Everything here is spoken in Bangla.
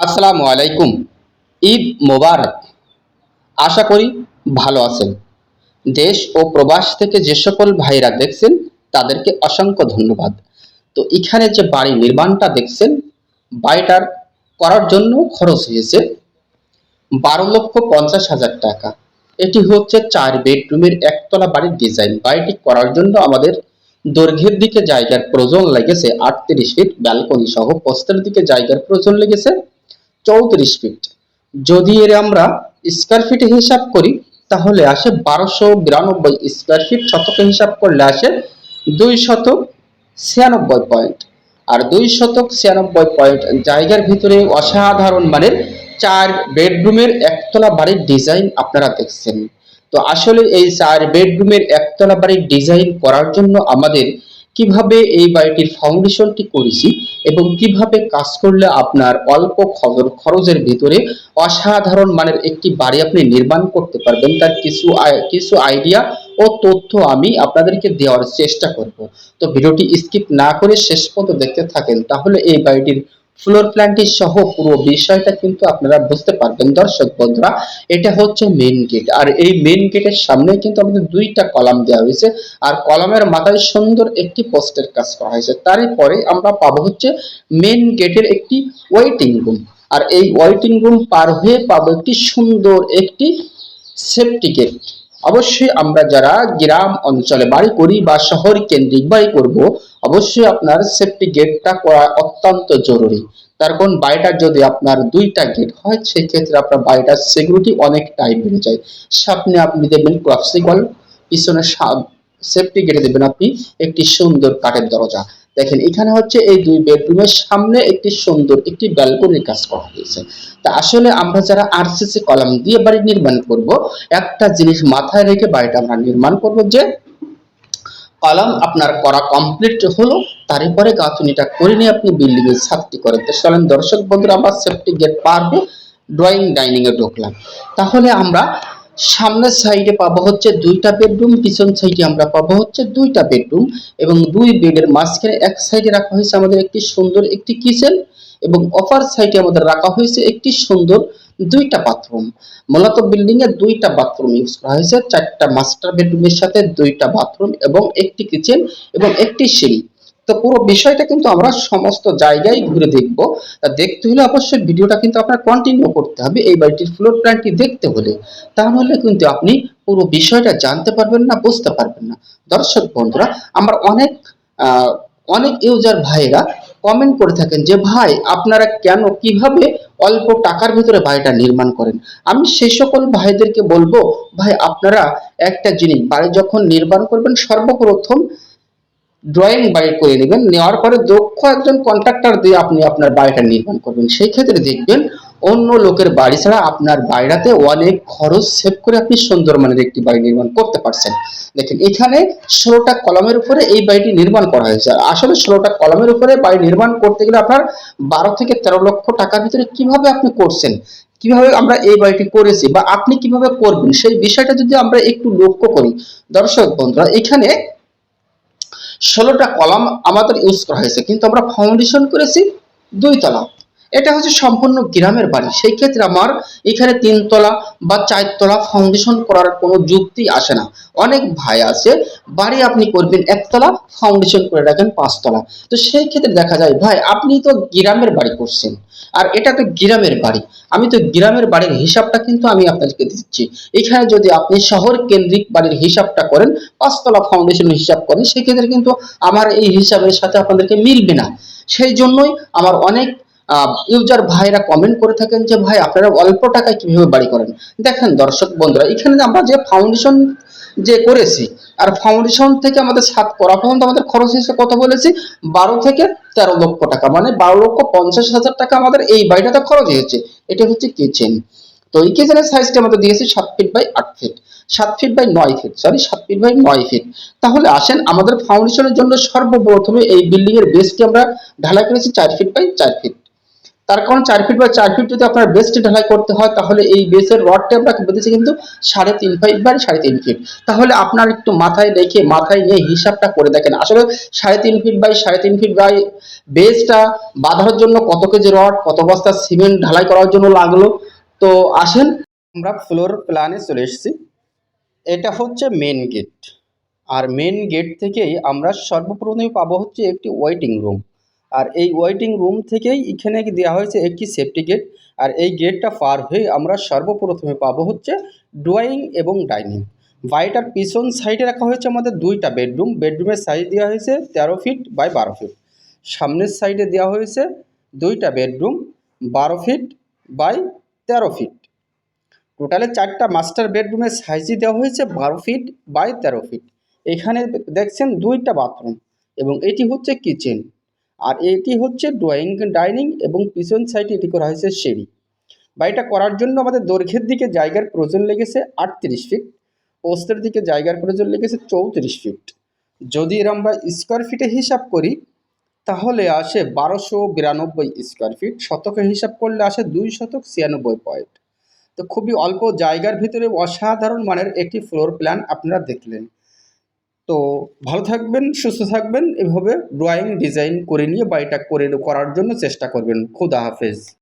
আসসালামু আলাইকুম। ঈদ মোবারক। আশা করি ভালো আছেন। দেশ ও প্রবাস থেকে যে সকল ভাইরা দেখছেন, তাদেরকে অসংখ্য ধন্যবাদ। তো এখানে যে বাড়ি নির্মাণটা দেখছেন, বাড়িটার করার জন্য খরচ হয়েছে বারো লক্ষ পঞ্চাশ হাজার টাকা। এটি হচ্ছে চার বেডরুমের একতলা বাড়ির ডিজাইন। বাড়িটি করার জন্য আমাদের দৈর্ঘ্যের দিকে জায়গার প্রয়োজন লেগেছে আটত্রিশ ফিট, ব্যালকনি সহ প্রস্তের দিকে জায়গার প্রয়োজন লেগেছে। চৌত্রিশ ফিট যদি এর আমরা স্কোয়ার ফিটে হিসাব করি, তাহলে আসে বারোশো বিরানব্বই স্কোয়ার ফিট শতকে হিসাব করলে আসে দুই শতক ছিয়ানব্বই পয়েন্ট আর দুই শতক ছিয়ানব্বই পয়েন্ট জায়গার ভিতরে অসাধারণ মানের চার বেডরুমের একতলা বাড়ির ডিজাইন আপনারা দেখছেন। তো আসলে এই চার বেডরুমের একতলা বাড়ির ডিজাইন করার জন্য আমাদের কীভাবে এই বাড়িটির ফাউন্ডেশনটি করেছি এবং কীভাবে কাজ করলে আপনার অল্প খরচ- খরচের ভিতরে অসাধারণ মানের একটি বাড়ি আপনি নির্মাণ করতে পারবেন, তার কিছু কিছু আইডিয়া ও তথ্য আমি আপনাদেরকে দেওয়ার চেষ্টা করব। তো ভিডিওটি স্কিপ না করে শেষ পর্যন্ত দেখতে থাকেন, তাহলে এই বাড়িটির ফ্লোর প্ল্যানটি সহ পুরো বিষয়টা কিন্তু আপনারা বুঝতে পারবেন, দর্শক বন্ধুরা। এটা হচ্ছে মেইন গেট আর এই মেইন গেটের সামনে কিন্তু আমাদের দুইটা কলাম দেওয়া হয়েছে। আর কলামের মাথায় সুন্দর একটি পোস্টের কাজ করা হয়েছে। তারই পরে আমরা পাবো হচ্ছে মেইন গেটের একটি ওয়েটিং রুম আর এই ওয়েটিং রুম পার হয়ে পাবো একটি সুন্দর একটি সেফটি গেট অবশ্যই আমরা যারা গ্রাম অঞ্চলে বাড়ি করি বা শহর কেন্দ্রিক বাড়ি করব, অবশ্যই আপনার সেফটি গেটটা করা অত্যন্ত জরুরি। তার কারণ বাড়িটার যদি আপনার দুইটা গেট হয়, সেক্ষেত্রে আপনার বাড়িটার সিকিউরিটি অনেকটাই বেড়ে যায়। সামনে আপনি দেবেন ক্রসিকল পিছনে সেফটি গেটে দেবেন আপনি একটি সুন্দর কাঠের দরজা। দেখেন, এখানে হচ্ছে এই দুই বেডরুমের সামনে একটি সুন্দর একটি ব্যালকনির কাজ করা হয়েছে। তা আসলে আমরা যারা আরসিসি কলাম দিয়ে বাড়ি নির্মাণ করব, একটা জিনিস মাথায় রেখে বাড়িটা আমরা নির্মাণ করব যে, কলাম আপনার করা কমপ্লিট হলো, তারপরে গাঁথুনিটা করে নিয়ে আপনি বিল্ডিং এর ছাদটি করেন। তো চলেন দর্শক বন্ধুরা, আমরা সেফটি গেট পার হয়ে ড্রয়িং ডাইনিং এ ঢুকলাম। তাহলে আমরা সামনের সাইডে পাবো হচ্ছে দুইটা বেডরুম, পিছন সাইডে আমরা পাবো হচ্ছে দুইটা বেডরুম এবং দুই বেডের মাঝখানে এক সাইডে রাখা হয়েছে আমাদের একটি সুন্দর একটি কিচেন এবং অপার সাইডে আমাদের রাখা হয়েছে একটি সুন্দর দুইটা বাথরুম। মূলত বিল্ডিং এ দুইটা বাথরুম ইউজ করা হয়েছে, চারটা মাস্টার বেডরুমের সাথে দুইটা বাথরুম এবং একটি কিচেন এবং একটি সিঁড়ি। তো পুরো বিষয়টা কিন্তু আমরা সমস্ত জায়গায় ঘুরে দেখব। দেখতে হলে অবশ্যই ভিডিওটা কিন্তু আপনার কন্টিনিউ করতে হবে, এই বাড়িটির ফ্লোর প্ল্যানটি দেখতে হলে। তাহলে কিন্তু আপনি পুরো বিষয়টা জানতে পারবেন না, বুঝতে পারবেন না। দর্শক বন্ধুরা, আমরা অনেক অনেক ইউজার ভাইরা কমেন্ট করে থাকেন যে, ভাই, আপনারা কেন, কীভাবে অল্প টাকার ভিতরে বাড়িটা নির্মাণ করেন? আমি সেই সকল ভাইদেরকে বলব, ভাই, আপনারা একটা জিনিস, বাড়ি যখন নির্মাণ করবেন, সর্বপ্রথম ড্রয়িং বাড়ি করে নেবেন। নেওয়ার পরে দক্ষ একজন কন্ট্রাক্টর দিয়ে আপনি আপনার বাড়িটা নির্মাণ করবেন। সেই ক্ষেত্রে দেখবেন অন্য লোকের বাড়ি ছাড়া আপনার বাড়িটাতে অনেক খরচ সেভ করে আপনি সুন্দর মানের একটি বাড়ি নির্মাণ করতে পারছেন। দেখেন, এখানে ষোলোটা কলমের উপরে এই বাড়িটি নির্মাণ করা হয়েছে। আসলে ষোলোটা কলমের উপরে বাড়ি নির্মাণ করতে গেলে আপনার বারো থেকে তেরো লক্ষ টাকার ভিতরে কীভাবে আপনি করছেন, কীভাবে আমরা এই বাড়িটি করেছি বা আপনি কীভাবে করবেন, সেই বিষয়টা যদি আমরা একটু লক্ষ্য করি। দর্শক বন্ধুরা, এখানে ষোলোটা কলাম আমাদের ইউজ করা হয়েছে। কিন্তু আমরা ফাউন্ডেশন করেছি দুই তলা। এটা হচ্ছে সম্পূর্ণ গ্রামের বাড়ি। সেই ক্ষেত্রে আমার এখানে তিনতলা বা চারতলা ফাউন্ডেশন করার কোনো যুক্তি আসে না। অনেক ভাই আছে, বাড়ি আপনি করবেন একতলা ফাউন্ডেশন করে রাখেন পাঁচতলা। তো সেই ক্ষেত্রে দেখা যায়, ভাই, আপনি তো গ্রামের বাড়ি করছেন। আর এটা তো গ্রামের বাড়ি। আমি তো গ্রামের বাড়ির হিসাবটা কিন্তু আমি আপনাদেরকে দিচ্ছি। এখানে যদি আপনি শহর কেন্দ্রিক বাড়ির হিসাবটা করেন, পাঁচতলা ফাউন্ডেশনের হিসাব করেন, সেক্ষেত্রে কিন্তু আমার এই হিসাবের সাথে আপনাদেরকে মিলবে না। সেই জন্যই আমার অনেক ইউজার ভাইরা কমেন্ট করে থাকেন যে, ভাই, আপনারা অল্প টাকায় কীভাবে বাড়ি করেন? দেখেন দর্শক বন্ধুরা, এখানে আমরা যে ফাউন্ডেশন যে করেছি, আর ফাউন্ডেশন থেকে আমাদের সাত করা পর্যন্ত আমাদের খরচ হিসেবে কত বলেছি? বারো থেকে তেরো লক্ষ টাকা মানে বারো লক্ষ পঞ্চাশ হাজার টাকা আমাদের এই বাড়িটাতে খরচ হয়েছে। এটা হচ্ছে কিচেন তো এই কিচেনের সাইজটা আমাদের দিয়েছি সাত ফিট বাই আট ফিট সাত ফিট বাই নয় ফিট সরি সাত ফিট বাই নয় ফিট তাহলে আসেন, আমাদের ফাউন্ডেশনের জন্য সর্বপ্রথমে এই বিল্ডিং এর বেসটি আমরা ঢালাই করেছি চার ফিট বাই চার ফিট তার কারণ চার ফিট বা চার ফিট যদি আপনার বেসটি ঢালাই করতে হয়, তাহলে এই বেসের রডটা আমরা বেঁধেছি কিন্তু সাড়ে তিন ফিট বা সাড়ে তিন ফিট তাহলে আপনার একটু মাথায় রেখে, মাথায় নিয়ে হিসাবটা করে দেখেন, আসলে সাড়ে তিন ফিট বাই সাড়ে তিন ফিট বাই বেসটা বাঁধার জন্য কত কেজি রড কত বস্তা সিমেন্ট ঢালাই করার জন্য লাগল। তো আসেন, আমরা ফ্লোর প্ল্যানে চলে এসেছি। এটা হচ্ছে মেন গেট আর মেন গেট থেকেই আমরা সর্বপ্রথমে পাবো হচ্ছে একটি ওয়েটিং রুম আর এই ওয়েটিং রুম থেকেই এখানে দেওয়া হয়েছে একটি সেফটি গেট আর এই গেটটা পার হয়ে আমরা সর্বপ্রথমে পাবো হচ্ছে ড্রয়িং এবং ডাইনিং বাড়িটার পিছন সাইডে রাখা হয়েছে আমাদের দুইটা বেডরুম বেডরুমের সাইজ দেওয়া হয়েছে তেরো ফিট বাই বারো ফিট সামনের সাইডে দেওয়া হয়েছে দুইটা বেডরুম বারো ফিট বাই তেরো ফিট টোটালে চারটা মাস্টার বেডরুমের সাইজই দেওয়া হয়েছে বারো ফিট বাই তেরো ফিট এখানে দেখছেন দুইটা বাথরুম এবং এটি হচ্ছে কিচেন আর এটি হচ্ছে ড্রয়িং, ডাইনিং এবং পিছন সাইডে এটি করা হয়েছে সিঁড়ি। বাড়িটা করার জন্য আমাদের দৈর্ঘ্যের দিকে জায়গার প্রয়োজন লেগেছে আটত্রিশ ফিট পোস্তের দিকে জায়গার প্রয়োজন লেগেছে চৌত্রিশ ফিট। যদি এর আমরা স্কোয়ার ফিটে হিসাব করি, তাহলে আসে বারোশো বিরানব্বই স্কোয়ার ফিট শতকে হিসাব করলে আসে দুই শতক ছিয়ানব্বই পয়েন্ট তো খুবই অল্প জায়গার ভিতরে অসাধারণ মানের একটি ফ্লোর প্ল্যান আপনারা দেখলেন। তো ভালো থাকবেন, সুস্থ থাকবেন। এভাবে ড্রয়িং ডিজাইন করে নিয়ে বাড়িটা করে করার জন্য চেষ্টা করবেন। খুদা হাফেজ।